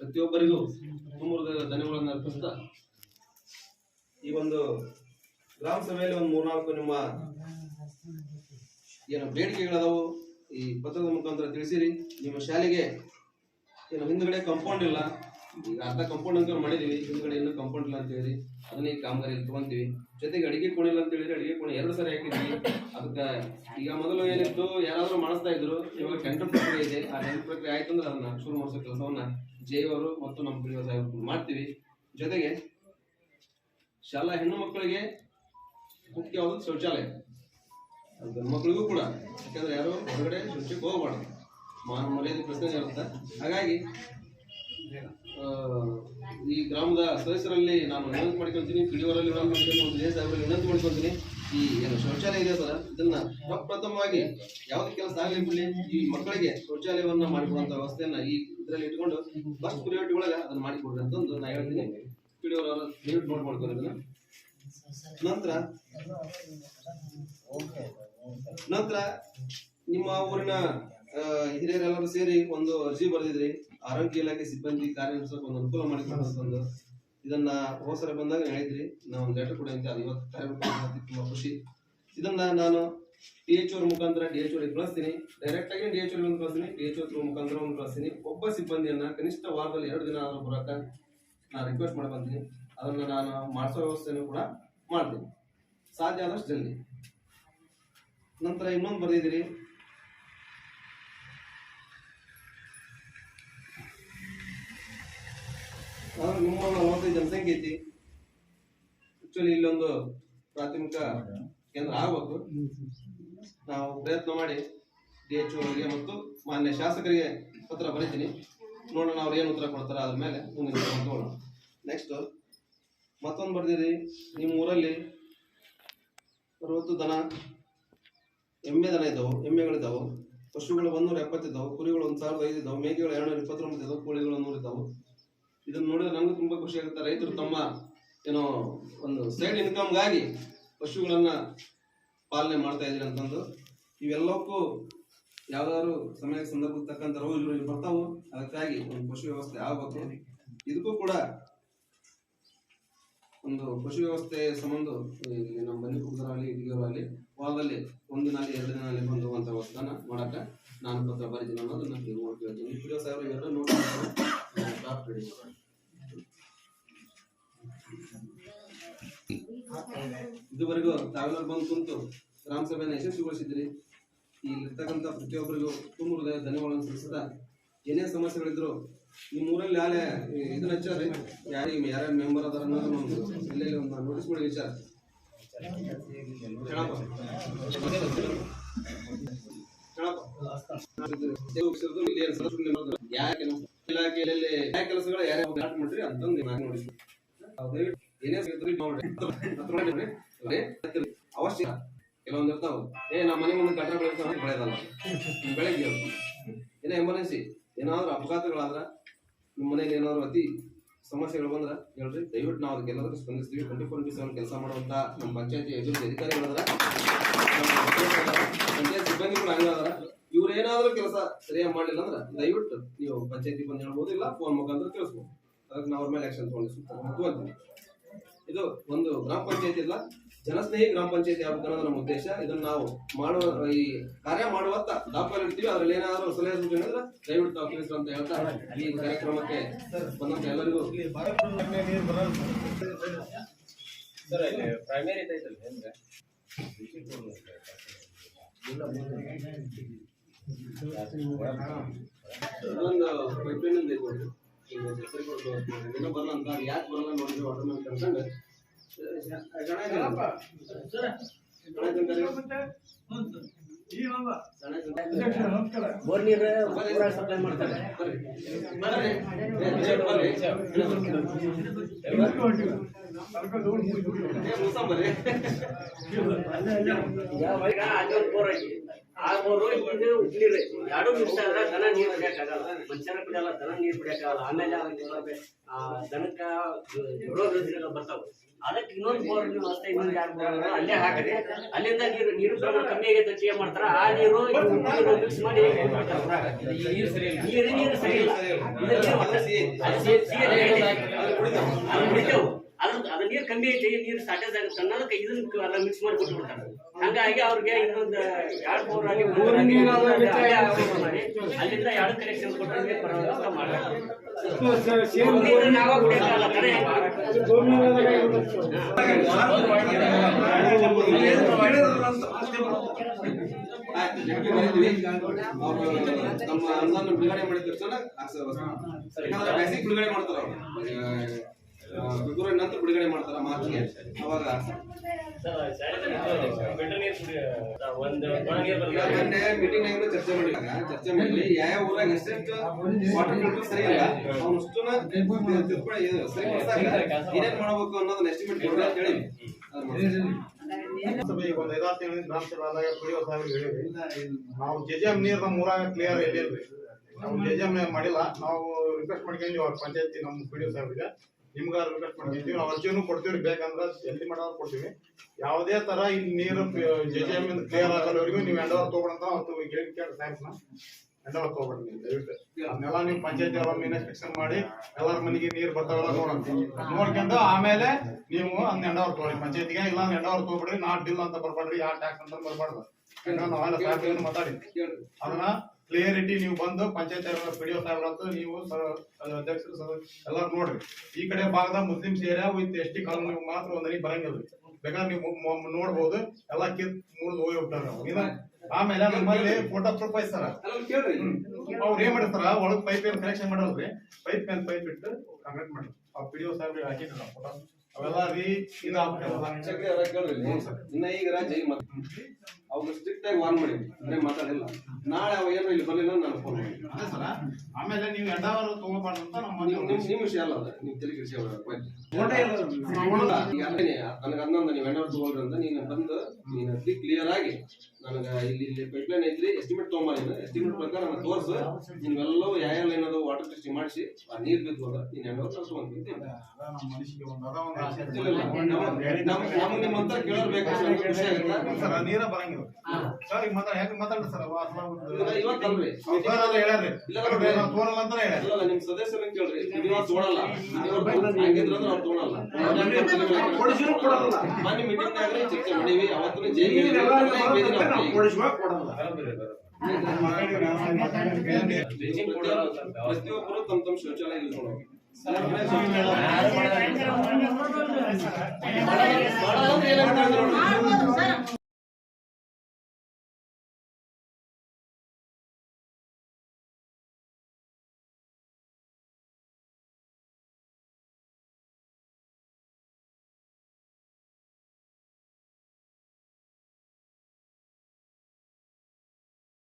ಪ್ರತಿಯೊಬ್ಬರಿಗೂ ತುಂಬುರದ ಧನ್ಯಗಳನ್ನು ಅರ್ಪಿಸ್ತಾ ಈ ಒಂದು ಗ್ರಾಮ ಸಭೆಯಲ್ಲಿ ಒಂದು ಮೂರ್ನಾಲ್ಕು ನಿಮ್ಮ ಏನು ಬೇಡಿಕೆಗಳಾದವು ಈ ಪತ್ರದ ಮುಖಾಂತರ ತಿಳಿಸಿರಿ. ನಿಮ್ಮ ಶಾಲೆಗೆ ಏನು ಹಿಂದ್ಗಡೆ ಕಂಪೌಂಡ್ ಇಲ್ಲ. ಈಗ ಅರ್ಧ ಕಂಪೌಂಡ್ ಅಂತ ಮಾಡಿದೀವಿ, ಹಿಂದ್ಗಡೆ ಇನ್ನೂ ಕಂಪೌಂಡ್ ಇಲ್ಲ ಅಂತ ಹೇಳಿ ಅದನ್ನ ಈ ಕಾಮಗಾರಿಯಲ್ಲಿ ತಗೊಂತೀವಿ. ಜೊತೆಗೆ ಅಡಿಗೆ ಕೋಣೆ ಇಲ್ಲ ಅಂತ ಹೇಳಿದ್ರೆ ಅಡಿಗೆ ಕೋಣೆ ಎರಡು ಸರಿ ಹಾಕಿದ್ವಿ. ಅದಕ್ಕೆ ಈಗ ಮೊದಲು ಏನಿತ್ತು, ಯಾರಾದರೂ ಮಾಡಿಸ್ತಾ ಇದ್ರು. ಇವಾಗ ಟೆಂಡರ್ ಪ್ರಕ್ರಿಯೆ ಇದೆ. ಆ ಟೆಂಡರ್ ಪ್ರಕ್ರಿಯೆ ಆಯ್ತು ಅಂದ್ರೆ ಅದನ್ನ ಶುರು ಮಾಡಿಸೋ ಕೆಲಸವನ್ನ ಜೆ ಅವರು ಮತ್ತು ನಮ್ಮ ಪಿ ಸಾಹೇಬರು ಮಾಡ್ತೀವಿ. ಜೊತೆಗೆ ಶಾಲಾ ಹೆಣ್ಣು ಮಕ್ಕಳಿಗೆ ಮುಖ್ಯವಾದ ಶೌಚಾಲಯ. ಗಂಡು ಮಕ್ಕಳಿಗೂ ಕೂಡ. ಯಾಕಂದ್ರೆ ಯಾರು ಹೊರಗಡೆ ಶೌಚಕ್ಕೆ ಹೋಗಬಾರ್ದು. ಮಾನ ಮರ್ಯಾದೆ ಪ್ರಶ್ನೆ ಇರುತ್ತೆ. ಹಾಗಾಗಿ ಈ ಗ್ರಾಮದ ಸದಸ್ಯರಲ್ಲಿ ನಾನು ವಿನಂತಿ ಮಾಡ್ಕೊಂತೀನಿ ಪಿಡಿಯವರಲ್ಲಿ ಸಾಹೇಬರಲ್ಲಿ ವಿನಂತಿ ಮಾಡ್ಕೊಂತೀನಿ, ಈ ಏನು ಶೌಚಾಲಯ ಇದೆ ಸರ್, ಇದನ್ನ ಪ್ರಪ್ರಥಮವಾಗಿ ಯಾವುದೇ ಕೆಲಸ ಆಗಲಿ ಬಿಡಲಿ ಈ ಮಕ್ಕಳಿಗೆ ಶೌಚಾಲಯವನ್ನ ಮಾಡಿಕೊಡುವಂತ ವ್ಯವಸ್ಥೆಯನ್ನ ಈ ಇದರಲ್ಲಿ ಇಟ್ಕೊಂಡು ಫಸ್ಟ್ ಪ್ರಿಯಾರಿಟಿ ಒಳಗೆ ಅದನ್ನ ಮಾಡಿಕೊಡ್ರಿ ಅಂತಂದು ನಾ ಹೇಳ್ತೀನಿ. ವಿಡಿಯೋ ನೀವು ನೋಟ್ ಮಾಡ್ಕೊಂಡು ಅದನ್ನ ನಂತರ ನಂತರ ನಿಮ್ಮ ಊರಿನ ಹಿರಿಯರೆಲ್ಲರೂ ಸೇರಿ ಒಂದು ಅರ್ಜಿ ಬರೆದಿದ್ರಿ. ಆರೋಗ್ಯ ಇಲಾಖೆ ಸಿಬ್ಬಂದಿ ಕಾರ್ಯನಿರ್ವಹಿಸೋಕೆ ಒಂದು ಅನುಕೂಲ ಮಾಡಿಕೊಂಡು ಇದನ್ನ ಹೋಸರ ಬಂದಾಗ ಹೇಳಿದ್ರಿ. ನಾವು ಒಂದು ಲೆಟರ್ ಕೂಡ ಅಂತ ಇವತ್ತು ತುಂಬಾ ಖುಷಿ. ಇದನ್ನ ನಾನು ಡಿ ಎಚ್ ಅವ್ರ ಮುಖಾಂತರ ಡಿ ಎಚ್ ಅವ್ರಿಗೆ ಕಳಿಸ್ತೀನಿ. ಡೈರೆಕ್ಟ್ ಆಗಿ ಡಿ ಎಚ್ ಒಂದು ಕಳಿಸ್ತೀನಿ. ಡಿ ಎಚ್ ಅವ್ರ ಮುಖಾಂತರ ಒಂದು ಕಳಿಸ್ತೀನಿ. ಒಬ್ಬ ಸಿಬ್ಬಂದಿಯನ್ನ ಕನಿಷ್ಠ ವಾರದಲ್ಲಿ ಎರಡು ದಿನ ಆದರೂ ಬರಕ ನಾನು ರಿಕ್ವೆಸ್ಟ್ ಮಾಡ್ಕೊಂತೀನಿ ಅದನ್ನು ನಾನು ಮಾಡಿಸೋ ವ್ಯವಸ್ಥೆಯನ್ನು ಕೂಡ ಮಾಡ್ತೀನಿ. ಸಾಧ್ಯ ಆದಷ್ಟು ಜಲ್ದಿ. ನಂತರ ಇನ್ನೊಂದು ಬರೆದಿದ್ದೀರಿ. ಆದ್ರೆ ನಿಮ್ಮ ನಲವತ್ತೈದು ಜನಸಂಖ್ಯೆ ಐತಿ. ಆಕ್ಚುಲಿ ಇಲ್ಲೊಂದು ಪ್ರಾಥಮಿಕ ಕೇಂದ್ರ ಆಗ್ಬೇಕು. ನಾವು ಪ್ರಯತ್ನ ಮಾಡಿ ಡಿ ಎಚ್ ಅವರಿಗೆ ಮತ್ತು ಮಾನ್ಯ ಶಾಸಕರಿಗೆ ಪತ್ರ ಬರೀತೀನಿ. ನೋಡೋಣ ಅವ್ರು ಏನು ಉತ್ತರ ಕೊಡ್ತಾರೆ ಅದ್ರ ಮೇಲೆ ಮುಂದಿನ ನೋಡೋಣ. ನೆಕ್ಸ್ಟ್ ಮತ್ತೊಂದು ಬರ್ದಿರಿ. ನಿಮ್ಮ ಊರಲ್ಲಿ ಅರವತ್ತು ದನ, ಎಮ್ಮೆ ದನ ಇದ್ದಾವೆ ಎಮ್ಮೆಗಳಿದ್ದಾವೆ ಪಶುಗಳು ಒಂದೂರ ಎಪ್ಪತ್ತಿದ್ದಾವೆ ಕುರಿಗಳು ಒಂದು ಸಾವಿರದ ಐದು ಇದ್ದಾವೆ ಮೇಕೆಗಳು ಎರಡುನೂರ ಇಪ್ಪತ್ತೊಂಬತ್ತು ಇದಾವೆ, ಕೋಳಿಗಳು ನೂರು ಇದ್ದಾವೆ ಇದನ್ನ ನೋಡಿದ್ರೆ ನಮ್ಗೆ ತುಂಬಾ ಖುಷಿ ಆಗುತ್ತೆ. ರೈತರು ತಮ್ಮ ಏನೋ ಒಂದು ಸೈಡ್ ಇನ್ಕಮ್ಗಾಗಿ ಪಶುಗಳನ್ನ ಪಾಲನೆ ಮಾಡ್ತಾ ಇದ್ದೀರಿ ಅಂತಂದು ಇವೆಲ್ಲಕ್ಕೂ ಯಾವ್ದಾದ್ರು ಸಮಯ ಸಂದರ್ಭಕ್ಕೆ ತಕ್ಕಂತ ರೋಗಗಳು ಬರ್ತಾವು, ಅದಕ್ಕಾಗಿ ಒಂದು ಪಶು ವ್ಯವಸ್ಥೆ ಆಗ್ಬೇಕು. ಇದಕ್ಕೂ ಕೂಡ ಒಂದು ಪಶು ವ್ಯವಸ್ಥೆ ಸಂಬಂಧ ಇಲ್ಲಿ ನಮ್ಮ ಮನೆ ಕುಗ್ದರಲ್ಲಿ ಆಗಲಿ ವಾರದಲ್ಲಿ ಒಂದು ನಾಲ್ಕು ಎರಡು ದಿನ ಬಂದು ಅಂತ ವ್ಯವಸ್ಥೆನ ಮಾಡಕ ನಾನು ಪತ್ರ ಬರೀತೀನಿ ಅನ್ನೋದು ನಾನು ಕೇಳ್ತೀನಿ. ಸಾಹೇಬ್ರು ಇವೆರಡು ನೋಡಿ ಇದುವರೆಗೂ ತಾವೆಲ್ಲರೂ ಬಂದು ಕುಂತು ಗ್ರಾಮ ಸಭೆಯನ್ನು ಯಶಸ್ವಿಗೊಳಿಸಿದ್ರಿ. ಇಲ್ಲಿರ್ತಕ್ಕಂಥ ಪ್ರತಿಯೊಬ್ಬರಿಗೂ ತುಂಬ ಹೃದಯ ಧನ್ಯವಾದ ಸಲ್ಲಿಸ್ತಾ ಏನೇ ಸಮಸ್ಯೆಗಳಿದ್ರು ನಿಮ್ಮ ಊರಲ್ಲಿ ಯಾರೇ ಇದನ್ನ ಹಚ್ಚಾರಿ ಯಾರಿಗೆ ಯಾರ್ಯಾರು ಮೆಂಬರ್ ಅದಾರ ಅನ್ನೋದನ್ನ ಒಂದು ಎಲ್ಲೆಲ್ಲಿ ಒಂದು ನೋಟಿಸ್ ಮಾಡಿ ವಿಚಾರ. ಇಲ್ಲಿ ಯಾವ ಕೆಲಸಗಳು ಯಾರ್ಯಾರು ಮಾಡ್ರಿ ಅಂತಂದು ನಾನು ಅವಶ್ಯ ಕೆಲವೊಂದು ಇರ್ತಾವ. ಏ ನಮ್ಮ ಮನೆ ಮುಂದೆ ಕಟ್ಟಡ ಬೆಳೆಸ್ತಾವ ಬೆಳೆದಲ್ಲ. ಬೆಳಗ್ಗೆ ಏನೋ ಎಮರ್ಜೆನ್ಸಿ ಏನಾದ್ರು ಅಪಘಾತಗಳಾದ್ರ ನಿಮ್ಮ ಮನೇಲಿ ಏನಾದ್ರು ಅತಿ ಸಮಸ್ಯೆಗಳು ಬಂದ್ರ ಹೇಳ್ರಿ. ದಯವಿಟ್ಟು ನಾವು ಅದಕ್ಕೆಲ್ಲದಕ್ಕೂ ಸ್ಪಂದಿಸ್ತೀವಿ. ಟ್ವೆಂಟಿ ಫೋರ್ ಇಂಟು ಸೆವೆನ್ ಕೆಲಸ ಮಾಡುವಂತ ನಮ್ಮ ಪಂಚಾಯತಿ ಅಭಿವೃದ್ಧಿ ಅಧಿಕಾರಿಗಳದಾರ ಪಂಚಾಯತ್ ಸಿಬ್ಬಂದಿ ಕೂಡ ಹಂಗ ಅದಾರ ಇವ್ರು ಏನಾದ್ರು ಕೆಲಸ ಸರಿಯಾಗಿ ಮಾಡಿಲ್ಲ ಅಂದ್ರೆ ದಯವಿಟ್ಟು ನೀವು ಪಂಚಾಯತಿ ಬಂದು ಹೇಳ್ಬೋದು, ಇಲ್ಲ ಫೋನ್ ಮುಖಾಂತರ ತಿಳಿಸ್ಬೋದು. ಅದಕ್ಕೆ ನಾವು ಅವ್ರ ಮೇಲೆ ಆಕ್ಷನ್ ತಗೊಂಡು ಇದು ಒಂದು ಗ್ರಾಮ ಪಂಚಾಯತಿ ಇಲ್ಲ ಜನಸ್ನೇಹಿ ಗ್ರಾಮ ಪಂಚಾಯತಿ ಆಗ್ಬೇಕನ್ನೋದು ನಮ್ಮ ಉದ್ದೇಶ. ಇದನ್ನ ನಾವು ಮಾಡುವ ಈ ಕಾರ್ಯ ಮಾಡುವತ್ತ ದಾಖಲೆ ಇರ್ತೀವಿ ಅದ್ರಲ್ಲಿ ಏನಾದರೂ ಸಲಹೆ ಸೂಚನೆ ದಯವಿಟ್ಟು ತಾವು ಅಂತ ಹೇಳ್ತಾ ಈ ಕಾರ್ಯಕ್ರಮಕ್ಕೆ ಬಂದಂತ ಎಲ್ಲರಿಗೂ ಸರ್ ಇಲ್ಲಿ ಪ್ರೈಮರಿ ಐತಲ್ರಿ ಅಂದ್ರೆ ಒಂದು ಪೈಪ್ಲೈನ್ ಇದೆ ಬರಲ್ಲ ಅಂತ ಯಾಕೆ ಬರಲ್ಲ ನೋಡಿದ್ರೆ ಕನ್ಸಂಡ್ ಬೋರ್ ನೀರು ಊರಾಗ. ಸಪ್ಲೈ ಮಾಡ್ತಾರೆ ಬೋರ್ ಐತಿ ಆ ಬೋರು ಇಲ್ಲಿ ನೀರು ಎರಡು ಮಿಕ್ಸ್ ಆದ್ರೆ ದನ ನೀರು ಕುಡಿಯಕ್ಕಾಗಲ್ಲ. ಮನುಷ್ಯರ ಕುಡಿಯಲ್ಲ ದನ ನೀರು ಕುಡಿಯಕ್ಕಾಗಲ್ಲ. ಆಮೇಲೆ ದನಕ್ಕ ರೋಗ ರುಜಿನಗಳು ಬರ್ತಾವ. ಅದಕ್ಕೆ ಇನ್ನೊಂದು ಬೋರ್ ನೀವು ಅಷ್ಟೇ ಇನ್ನೊಂದು ಎರಡು ಬೋರ್ ಅಲ್ಲೇ ಹಾಕಿದ್ರೆ ಅಲ್ಲಿಂದ ನೀರು ನೀರು ಪ್ರಮಾಣ ಕಮ್ಮಿ ಆಗೈತೆ ಅಂತ ಏನ್ ಮಾಡ್ತಾರ? ಆ ನೀರು ನೀರು ಮಿಕ್ಸ್ ಮಾಡಿ. ನೀರು ನೀರು ಸರಿ ಇಲ್ಲ. ಅಲ್ಲಿ ನೀರು ಅದು ಅದು ಅದ್ರ ಅದ್ರ ನೀರು ಕಮ್ಮಿ ಐತಿ ನೀರು ಸಾಟೇಜ್ ಆಗುತ್ತೆ. ಅನ್ನೋದಕ್ಕೆ ಇದನ್ನ ಎಲ್ಲ ಮಿಕ್ಸ್ ಮಾಡಿ ಕೊಟ್ಟು ಬಿಡ್ತಾರೆ ಹಂಗಾಗಿ ಅವ್ರಿಗೆ ಇನ್ನೊಂದು ಎರಡು ಮೂರು ಅಲ್ಲಿ ಮೂರು ಮಾಡಿ ಅಲ್ಲಿಂದ ಎರಡು ಕನೆಕ್ಷನ್ ಕೊಟ್ಟರೆ ಪರವಾಗಿಲ್ಲ ಮಾಡ್ತಾರೆ ನೀರು ಬರೀತೀವಿ. ಅವ್ರು ನಮ್ಮ ಅನುದಾನ ಬಿಡುಗಡೆ ಮಾಡಿದ ತಕ್ಷಣ ಬೇಸಿಕ್ ಬಿಡುಗಡೆ ಮಾಡ್ತಾರ ಫೆಬ್ರವರಿ ನಂತರ ಬಿಡುಗಡೆ ಮಾಡ್ತಾರ ಮಾರ್ಚ್ಗೆ? ಅವಾಗ? ಮೊನ್ನೆ ಮೀಟಿಂಗ್ ನಾಗ ಚರ್ಚೆ ಮಾಡಿದಾಗ ಚರ್ಚೆ ಮಾಡಿ ಯಾವ ಊರಾಗ ಎಷ್ಟೆಷ್ಟು ವಾಟರ್ ಫಿಲ್ಟರ್ ಸರಿ ಇಲ್ಲ ಅವನಷ್ಟನ್ನ ತಿಳ್ಕೊಳ್ಳಿ ಇದು ಸರಿ ಮಾಡ್ಸಾಕ ಏನೇನ್ ಮಾಡ್ಬೇಕು ಅನ್ನೋದನ್ನ ಎಸ್ಟಿಮೇಟ್ ಕೊಡ್ರಿ ಅಂತ ಹೇಳಿ. ಒಂದ್ ಐದಾರು ತಿಂಗಳಿಂದ ಗ್ರಾಮ ಸಭೆ ಆದಾಗ ಕುಡಿಯೋ ಸಾಹೇಬ್ರಿಗೆ ಹೇಳಿವಿ ನಾವು ಜೆ ನೀರು ನಮ್ಮ ಊರಾಗ ಕ್ಲಿಯರ್ ಇದೆ ನಾವು ಜೆ ಜೆ ಎಂ ಮಾಡಿಲ್ಲ. ನಾವು ರಿಕ್ವೆಸ್ಟ್ ಮಾಡ್ಕೊಂಡ್ವಿ ಅವ್ರ ಪಂಚಾಯತಿ ನಮ್ಮ ಪಿ ಡಿ ಸಾಹೇಬ್ರಿಗೆ. ನಿಮ್ಗ ರಿಕ್ವೆಸ್ಟ್ ಮಾಡ್ಕೊಂತೀವಿ ನಾವು ಅರ್ಜಿನೂ ಕೊಡ್ತೀವಿ ಬೇಕಂದ್ರೆ ಎಲ್ಲಿ ಮಾಡೋದು ಕೊಡ್ತೀವಿ. ಯಾವುದೇ ತರ ಇಲ್ಲಿ ನೀರು ಜೆ ಜೆ ಎಂ ಇಂದ ಕ್ಲಿಯರ್ ಆಗೋವರೆಗೂ ನೀವು ಎಂಡವರ್ ತಗೊಳಂತ ಅವತ್ತು ಹೇಳಿ ಕೇಳಿ ಸಾಹೇಬ್ನ ಎಂಡವರ್ ತಗೊಬೇಡಿ ನೀವು ದಯವಿಟ್ಟು. ಅದನ್ನೆಲ್ಲ ನೀವು ಪಂಚಾಯತಿ ಅವ್ರ ಇನ್ಸ್ಪೆಕ್ಷನ್ ಮಾಡಿ ಎಲ್ಲರ ಮನೆಗೆ ನೀರು ಬರ್ತಾವಲ್ಲ ನೋಡಂತ ನೋಡ್ಕೊಂಡು ಆಮೇಲೆ ನೀವು ಅದನ್ನ ಎಂಡವರ್ ತಗೊಳ್ಳಿ. ಪಂಚಾಯತಿಗೆ ಇಲ್ಲ ಎಂಡವರ್ ತಗೊಬಿಡ್ರಿ ನಾ ಬಿಲ್ ಅಂತ ಬರ್ಬಾಡ್ರಿ ಯಾವ ಟ್ಯಾಕ್ಸ್ ಅಂತ ಬರ್ಬಾರ್ದು ನಾವೆಲ್ಲ ಮಾತಾಡಿ. ಅದನ್ನ ಕ್ಲಿಯರಿಟಿ ನೀವು ಬಂದು ಪಂಚಾಯತ್ ಪಿ ಡಿ ಸಾಹೇಬ್ರ ಅಂತ ನೀವು ಅಧ್ಯಕ್ಷರು ಎಲ್ಲರೂ ಎಲ್ಲಾರು ನೋಡ್ರಿ. ಈ ಕಡೆ ಭಾಗದ Muslims area with S T colony ಮಾತ್ರ ಒಂದರಿ ಬರಂಗಿಲ್ಲ ಬೇಕಾದ್ರೆ ನೀವು ನೋಡ್ಬೋದು. ಎಲ್ಲ ಕಿತ್ ಮುರಿದು ಹೋಗಿ ಹೋಗ್ತಾರ ಆಮೇಲೆ ನಮ್ಮಲ್ಲಿ ಫೋಟೋ ಪ್ರೂಫ್ ಐತಾರ ಅವ್ರು ಏನ್ ಮಾಡಿರ್ತಾರ ಒಳಗ್ ಪೈಪ್ ಏನ್ ಕನೆಕ್ಷನ್ ಮಾಡಲ್ರಿ ಪೈಪ್ ಮೇಲೆ ಪೈಪ್ ಇಟ್ಟು ಕಮೆಂಟ್ ಮಾಡಿ ಆ ಪಿ ಡಿ ಓ ಸಾಹೇಬ್ರಿಗೆ ಹಾಕಿದ್ರ ಫೋಟೋ ಅವೆಲ್ಲ ರೀ. ಇನ್ನ ಈಗ ರಾಜ್ಯ ಅವ್ರು ಸ್ಟ್ರಿಕ್ಟ್ ಆಗಿ ವಾರ್ನ್ ಮಾಡಿ ಅಂದ್ರೆ ಮಾತಾಡಿಲ್ಲ. ನಾಳೆ ಅವ ಏನು ಇಲ್ಲಿ ಬರ್ಲಿಲ್ಲ ನಾನು ಫೋನ್ ಮಾಡಿ ಅದೇ ಸರ ಆಮೇಲೆ ನೀವು ಎಂಡಾವರ್ ತಗೋಬಾರ್ದು ಅಂತ ನಮ್ಮ ನಿಮ್ ನಿಮ್ ನಿಮ್ ವಿಷಯ ಅಲ್ಲ ಅದು ನೀವು ತಲೆ ಅಲ್ಲೇ ನನಗೆ ಹನ್ನೊಂದು ನೀವು ಎಂಡವ್ರು ತಗೊಳ್ರಿ ಅಂತ ನೀನು ಬಂದು ನೀನು ಕ್ಲಿಯರ್ ಆಗಿ ನನಗ ಇಲ್ಲಿ ಇಲ್ಲಿ ಪೈಪ್ಲೈನ್ ಐತ್ರಿ ಎಸ್ಟಿಮೇಟ್ ತಗೊಂಬ ನೀನು. ಎಸ್ಟಿಮೇಟ್ ಪ್ರಕಾರ ನಾನು ತೋರಿಸು. ನಿಮ್ಗೆಲ್ಲವೂ ಯಾವ ಲೈನ್ ಅದು ವಾಟರ್ ಟೆಸ್ಟಿಂಗ್ ಮಾಡಿಸಿ ಆ ನೀರ್ ಬಿದ್ದು ಅದ ನೀನು ಎಂಡವ್ರು ತಗೊಂಡ್ಬಿಡ್ತೀನಿ ಅದ ನಮ್ಮ ಮನಸ್ಸಿಗೆ ಒಂದು ಅದ ಒಂದು ಆಸೆ ಇಲ್ಲ, ಇಲ್ಲ. ನಮ್ ನಮ್ ಕೇಳೋರ್ ಖುಷಿ ಆಗುತ್ತಾ? ನೀರ ಬರಂಗಿಲ್ಲ. ಸರ್ ಈಗ ಮಾತಾಡ ಹೆಂಗ್ ಮಾತಾಡ್ರಿ ಸರ್? ಇಲ್ಲ, ಇವತ್ತಲ್ರಿ ನಿಮ್ ಸದಸ್ಯರ ಕೇಳ್ರಿ. ನೀವು ತೋಳಲ್ಲ ಹಂಗಿದ್ರ ಅವ್ರು ತಗೊಳಲ್ಲ ಮೊನ್ನೆ ಮೀಟಿಂಗ್ ಚರ್ಚೆ ಮಾಡೀವಿ. ಅವತ್ತು ಪ್ರತಿಯೊಬ್ಬರು ತಮ್ಮ ತಮ್ಮ ಶೌಚಾಲಯ ಯೂಸ್ ಏನಾಯ್ತಂದ್ರೆ ಸರ್.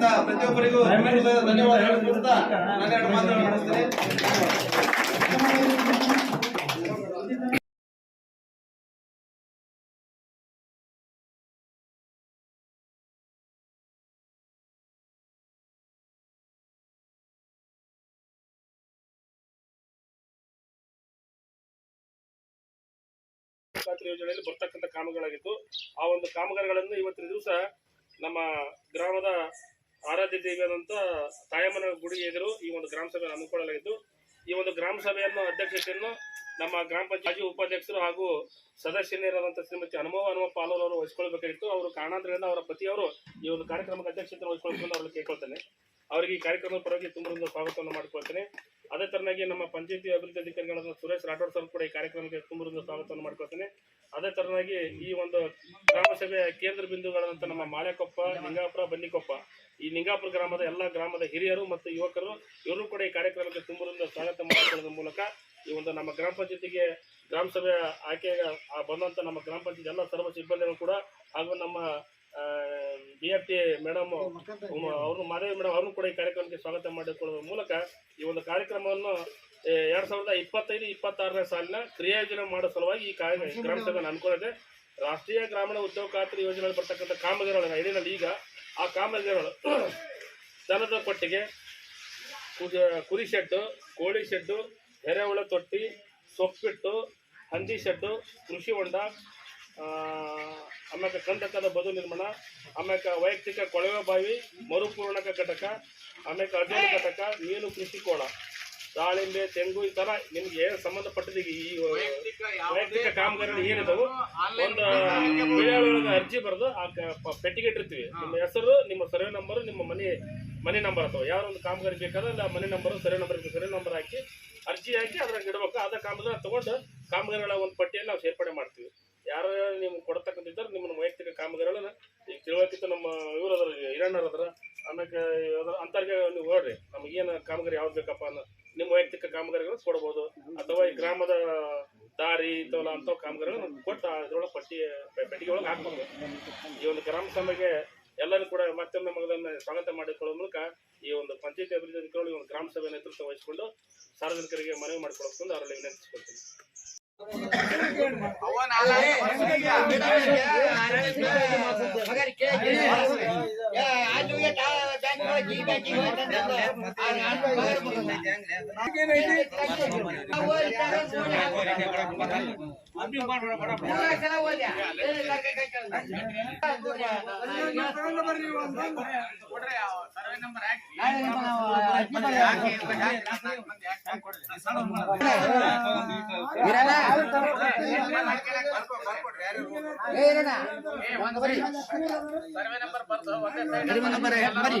ಮಾಡುವಂತ ಪ್ರತಿಯೊಬ್ಬರಿಗೂ ಧನ್ಯವಾದ ಹೇಳ್ಕೊಡ್ತಾ ನಾನು ಎರಡು ಮಾತುಗಳನ್ನು ಮಾಡಿಸ್ತೇನೆ ಯೋಜನೆಯಲ್ಲಿ ಬರ್ತಕ್ಕಂಥ ಕಾಮಗಾರಿಗಳಾಗಿತ್ತು. ಆ ಒಂದು ಕಾಮಗಾರಿಗಳನ್ನು ಇವತ್ತಿನ ದಿವಸ ನಮ್ಮ ಗ್ರಾಮದ ಆರಾಧ್ಯ ದೇವಿಯಾದಂತ ತಾಯಮ್ಮನ ಗುಡಿ ಎದುರು ಈ ಒಂದು ಗ್ರಾಮ ಸಭೆಯನ್ನು ಹಮ್ಮಿಕೊಳ್ಳಲಾಗಿದ್ದು ಈ ಒಂದು ಗ್ರಾಮ ಸಭೆಯನ್ನು ಅಧ್ಯಕ್ಷತೆಯನ್ನು ನಮ್ಮ ಗ್ರಾಮ ಪಂಚಾಯತ್ ಉಪಾಧ್ಯಕ್ಷರು ಹಾಗೂ ಸದಸ್ಯರಾದಂತಹ ಶ್ರೀಮತಿ ಅನುಭವ ಅನುಭವ ಪಾಲೋರ್ ಅವರು ವಹಿಸಿಕೊಳ್ಬೇಕಾಗಿತ್ತು. ಅವರು ಕಾರಣಾಂತರದಿಂದ ಅವರ ಪತಿಯವರು ಈ ಒಂದು ಕಾರ್ಯಕ್ರಮಕ್ಕೆ ಅಧ್ಯಕ್ಷತೆ ವಹಿಸಿಕೊಳ್ಳಬೇಕು ಅವರು ಕೇಳ್ಕೊಳ್ತೇನೆ. ಅವರಿಗೆ ಈ ಕಾರ್ಯಕ್ರಮದ ಪರವಾಗಿ ತುಂಬ ಸ್ವಾಗತವನ್ನು ಮಾಡಿಕೊಳ್ತೇನೆ. ಅದೇ ತರನಾಗಿ ನಮ್ಮ ಪಂಚಾಯತಿ ಅಭಿವೃದ್ಧಿ ಅಧಿಕಾರಿಗಳಾದ ಸುರೇಶ್ ರಾಠೋಡ್ ಸರ್ ಕೂಡ ಈ ಕಾರ್ಯಕ್ರಮಕ್ಕೆ ತುಂಬ ಸ್ವಾಗತವನ್ನು ಮಾಡ್ಕೊಳ್ತೇನೆ. ಅದೇ ತರನಾಗಿ ಈ ಒಂದು ಗ್ರಾಮ ಸಭೆಯ ಕೇಂದ್ರ ಬಿಂದುಗಳಾದಂಥ ನಮ್ಮ ಮಾಳೆಕೊಪ್ಪ, ಲಿಂಗಾಪುರ, ಬನ್ನಿಕೊಪ್ಪ ಈ ನಿಂಗಾಪುರ ಗ್ರಾಮದ ಎಲ್ಲ ಗ್ರಾಮದ ಹಿರಿಯರು ಮತ್ತು ಯುವಕರು ಇವರು ಕೂಡ ಈ ಕಾರ್ಯಕ್ರಮಕ್ಕೆ ತುಂಬರಿಂದ ಸ್ವಾಗತ ಮಾಡಿಕೊಳ್ಳುವ ಮೂಲಕ ಈ ಒಂದು ನಮ್ಮ ಗ್ರಾಮ ಪಂಚಾಯತಿಗೆ ಗ್ರಾಮ ಸಭೆಯ ಆಯ್ಕೆ ಬಂದಂಥ ನಮ್ಮ ಗ್ರಾಮ ಪಂಚಾಯತ್ ಎಲ್ಲ ಸರ್ವ ಸಿಬ್ಬಂದಿಗಳು ಕೂಡ ಹಾಗೂ ನಮ್ಮ ಬಿ ಎಫ್ ಟಿ ಮೇಡಮ್ ಅವರು ಮಾದೇವಿ ಮೇಡಮ್ ಅವ್ರನ್ನು ಕೂಡ ಈ ಕಾರ್ಯಕ್ರಮಕ್ಕೆ ಸ್ವಾಗತ ಮಾಡಿಕೊಳ್ಳುವ ಮೂಲಕ ಈ ಒಂದು ಕಾರ್ಯಕ್ರಮವನ್ನು ಎರಡ್ ಸಾವಿರದ ಇಪ್ಪತ್ತೈದು ಇಪ್ಪತ್ತಾರನೇ ಸಾಲಿನ ಕ್ರಿಯಾಯೋಜನೆ ಮಾಡೋ ಸಲುವಾಗಿ ಈ ಕಾರ್ಯ ಗ್ರಾಮ ಸಭೆ ಅನ್ಕೊಂಡಿದೆ ರಾಷ್ಟ್ರೀಯ ಗ್ರಾಮೀಣ ಉದ್ಯೋಗ ಖಾತ್ರಿ ಯೋಜನೆಯಲ್ಲಿ ಬರ್ತಕ್ಕಂಥ ಕಾಮಗಾರಿಗಳು ಅಡಿನಲ್ಲಿ ಈಗ ಆ ಕಾಮಗಾರಿಗಳು ದನದ ಕೊಟ್ಟಿಗೆ, ಕುರಿ ಶೆಡ್ಡು, ಕೋಳಿ ಶೆಡ್ಡು, ಎರೆಹುಳ ತೊಟ್ಟಿ, ಸೊಪ್ಪಿಟ್ಟು, ಹಂದಿ ಶೆಡ್ಡು, ಕೃಷಿ ಹೊಂಡ ಆಮ್ಯಾಕ ಕಂದಕದ ಬದು ನಿರ್ಮಾಣ, ಆಮ್ಯಾಕ ವೈಯಕ್ತಿಕ ಕೊಳವೆ ಬಾವಿ, ಮರುಪೂರಣಕ ಘಟಕ, ಆಮ್ಯಾಕ ಅರ್ಜುನ ಘಟಕ, ಮೀನು ಕೃಷಿ ಕೋಳ. ದಾಳಿಂಬೆ ತೆಂಗು ಈ ತರ ನಿಮ್ಗೆ ಏನು ಸಂಬಂಧಪಟ್ಟಿದ ಈ ವೈಯಕ್ತಿಕ ಕಾಮಗಾರಿಗಳು ಏನಿದಾವು? ಒಂದು ಒಳಗೆ ಅರ್ಜಿ ಬರೆದು ಆ ಪೆಟ್ಟಿಗೆ ಇಟ್ಟಿರ್ತೀವಿ. ನಿಮ್ಮ ಹೆಸರು ನಿಮ್ಮ ಸರ್ವೆ ನಂಬರ್ ನಿಮ್ಮ ಮನೆ ಮನೆ ನಂಬರ್ ಅಥವಾ ಯಾವ ಒಂದು ಕಾಮಗಾರಿ ಬೇಕಾದ್ರೆ ಅಲ್ಲಿ ಆ ಮನೆ number survey number survey number ಹಾಕಿ ಅರ್ಜಿ ಹಾಕಿ ಅದ್ರಾಗ ಇಡಬೇಕು. ಅದ ಕಾಮಗಾರ ತಗೊಂಡು ಕಾಮಗಾರಿಗಳ ಒಂದು ಪಟ್ಟಿಯಲ್ಲಿ ನಾವು ಸೇರ್ಪಡೆ ಮಾಡ್ತೀವಿ. ಯಾರು ನೀವು ಕೊಡತಕ್ಕಂತಿದ್ದಾರೆ ನಿಮ್ಮ ವೈಯಕ್ತಿಕ ಕಾಮಗಾರಿಗಳನ್ನ ಈಗ ತಿಳುವಳಿಕೆ ನಮ್ಮ ಇವ್ರು ಅದ್ರ ಹಿರಣ್ಣರ್ ಅದ್ರ ಆಮ್ಯಾಕೆ ಅಂತರ್ಗ ನೀವು ನೋಡ್ರಿ ನಮಗೇನು ಕಾಮಗಾರಿ ಯಾವ್ದು ಬೇಕಪ್ಪ ಅನ್ನೋ ನಿಮ್ಮ ವೈಯಕ್ತಿಕ ಕಾಮಗಾರಿಗಳನ್ನ ಕೊಡ್ಬೋದು ಅಥವಾ ಈ ಗ್ರಾಮದ ದಾರಿ ಇಂಥವಲ್ಲ ಅಂತ ಕಾಮಗಾರಿಗಳನ್ನ ಕೊಟ್ಟು ಅದ್ರೊಳಗೆ ಪಟ್ಟಿ ಪೆಟ್ಟಿಗೆ ಒಳಗೆ ಹಾಕ್ಬೋದು ಈ ಒಂದು ಗ್ರಾಮ ಸಭೆಗೆ ಎಲ್ಲರೂ ಕೂಡ ಮತ್ತೊಮ್ಮೆ ಮಗದನ್ನ ಸ್ವಾಗತ ಮಾಡಿಕೊಳ್ಳುವ ಮೂಲಕ ಈ ಒಂದು ಪಂಚಾಯತಿ ಅಭಿವೃದ್ಧಿ ಅಧಿಕಾರಿಗಳು ಒಂದು ಗ್ರಾಮ ಸಭೆ ನೇತೃತ್ವ ವಹಿಸಿಕೊಂಡು ಸಾರ್ವಜನಿಕರಿಗೆ ಮನವಿ ಮಾಡಿಕೊಡಬೇಕು ಅವರಲ್ಲಿ ವಿನಂತಿಸಿಕೊಳ್ತೀನಿ ಸರ್ವೆ ನಂಬರ್ ಬರ್ತಾವ ಒಂದೇ ನಂಬರ್ ಬರ್ರಿ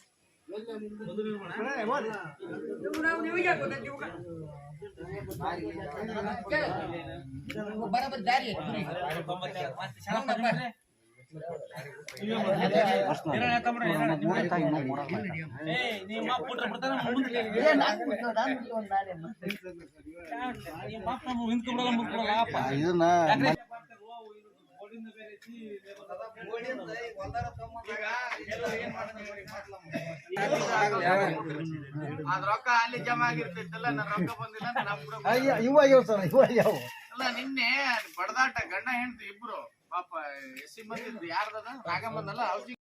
ಕವನ ನನ್ನ ಬರಬರ್ ದಾರಿ ಇದನ್ನ ಅದ್ ರೊಕ್ಕ ಅಲ್ಲಿ ಜಮಾ ಆಗಿರ್ತೈತಲ್ಲ ನನ್ ರೊಕ್ಕ ಬಂದಿಲ್ಲ ಅಂತ ನಮ್ ಕೂಡ ಇವ ಆಗ್ಯಾವ ಸರ್ ಇವ ಆಗ್ಯಾವ ಅಲ್ಲ ನಿನ್ನೆ ಬಡದಾಟ ಗಂಡ ಹೆಂಡತಿ ಇಬ್ರು ಪಾಪ ಎಸ್ ಸಿ ಮಂದಿ ಯಾರ್ದದ ರಾಗ ಬಂದಲ್ಲ ಔಷಧಿ